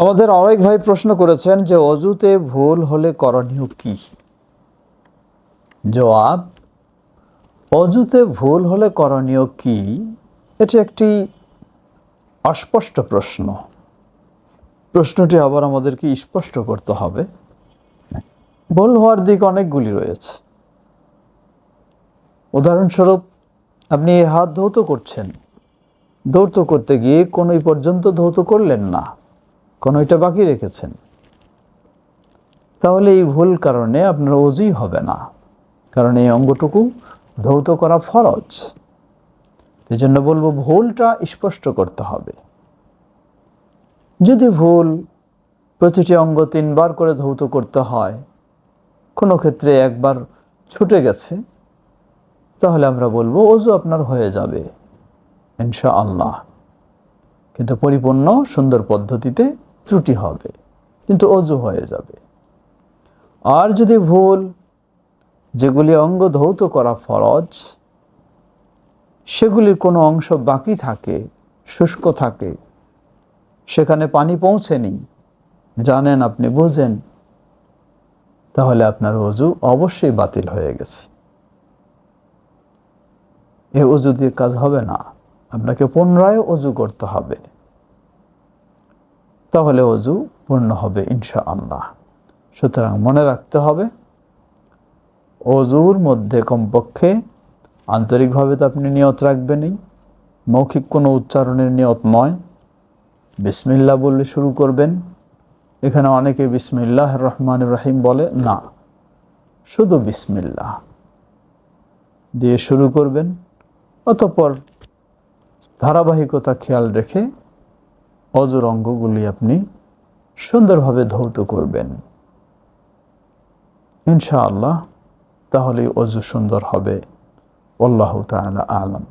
আমাদের আরেক ভাই প্রশ্ন করেছেন যে অজুতে ভুল হলে করণীয় কি? জবাব, অজুতে ভুল হলে করণীয় কি? এটি একটি অস্পষ্ট প্রশ্ন। প্রশ্নটি আবার আমাদেরকে স্পষ্ট করতে হবে। ভুল হওয়ার দিক অনেকগুলি রয়েছে। উদাহরণস্বরূপ, আপনি হাত ধৌত করছেন। ধৌত করতে গিয়ে কোনো পর্যন্ত ধৌত করলেন না। কোনো এটা বাকি রেখেছেন। তাহলে এই ভুল কারণে আপনার অজুই হবে না। কারণ এই অঙ্গটুকু ধৌত করা ফরজ। এই জন্য বলব ভুলটা স্পষ্ট করতে হবে। যদি ভুল প্রতিটি অঙ্গ তিনবার করে ধৌত করতে হয়, কোনো ক্ষেত্রে একবার ছুটে গেছে, তাহলে আমরা বলব অজু আপনার হয়ে যাবে ইনশা আল্লাহ কিন্তু পরিপূর্ণ সুন্দর পদ্ধতিতে ত্রুটি হবে, কিন্তু অজু হয়ে যাবে। আর যদি ভুল, যেগুলি অঙ্গ ধৌত করা ফরজ, সেগুলির কোনো অংশ বাকি থাকে, শুষ্ক থাকে, সেখানে পানি পৌঁছেনি, জানেন আপনি, বুঝেন, তাহলে আপনার অজু অবশ্যই বাতিল হয়ে গেছে। এ অজু দিয়ে কাজ হবে না, আপনাকে পুনরায় অজু করতে হবে। তাহলে অজু পূর্ণ হবে ইনশা আল্লাহ সুতরাং মনে রাখতে হবে, অজুর মধ্যে কমপক্ষে আন্তরিকভাবে তো আপনি নিয়ত রাখবেনই, মৌখিক কোনো উচ্চারণের নিয়ত নয়। বিসমিল্লা বললে শুরু করবেন, এখানে অনেকে বিসমিল্লাহ রহমান রাহিম বলে, না, শুধু বিসমিল্লা দিয়ে শুরু করবেন, অতপর ধারাবাহিকতা খেয়াল রেখে অজুর অঙ্গগুলি আপনি সুন্দরভাবে ধৌত করবেন। ইনশাআল্লাহ তাহলে অজু সুন্দর হবে। আল্লাহ তালা আলম।